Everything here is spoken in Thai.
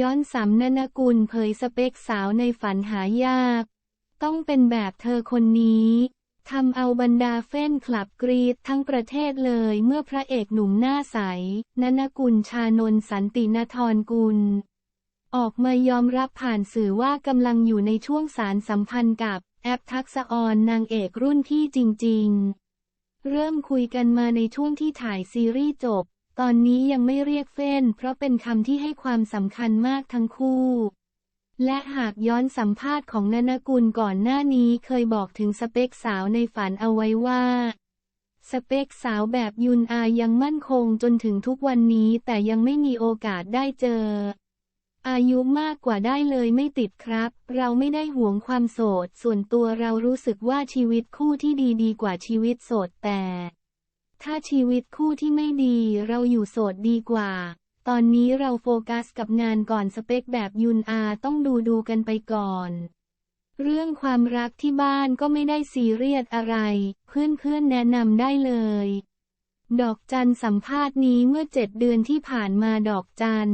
ย้อนสำนนกุลเผยสเปคสาวในฝันหายาก ต้องเป็นแบบเธอคนนี้ทำเอาบรรดาเฟ้นคลับกรีดทั้งประเทศเลยเมื่อพระเอกหนุ่มหน้าใส นนกุลชานนสันตินทรกุล ออกมายอมรับผ่านสื่อว่ากำลังอยู่ในช่วงสารสัมพันธ์กับแอปทักษออนนางเอกรุ่นพี่จริง ๆ เริ่มคุยกันมาในช่วงที่ถ่ายซีรีส์จบ ตอนนี้ยังไม่เรียกเฟ้น เพราะเป็นคำที่ให้ความสำคัญมากทั้งคู่ และหากย้อนสัมภาษณ์ของนนกุลก่อนหน้านี้เคยบอกถึงสเปคสาวในฝันเอาไว้ว่า สเปคสาวแบบยุนอายังมั่นคงจนถึงทุกวันนี้แต่ยังไม่มีโอกาสได้เจอ อายุมากกว่าได้เลยไม่ติดครับ เราไม่ได้หวงความโสด ส่วนตัวเรารู้สึกว่าชีวิตคู่ที่ดีดีกว่าชีวิตโสดแต่ ถ้าชีวิตคู่ที่ไม่ดีเราอยู่โสดดีกว่า ตอนนี้เราโฟกัสกับงานก่อนสเปคแบบยุนอาต้องดูดูกันไปก่อน เรื่องความรักที่บ้านก็ไม่ได้ซีเรียสอะไร เพื่อนๆแนะนำได้เลย ดอกจันสัมภาษณ์นี้เมื่อเจ็ดเดือนที่ผ่านมาดอกจัน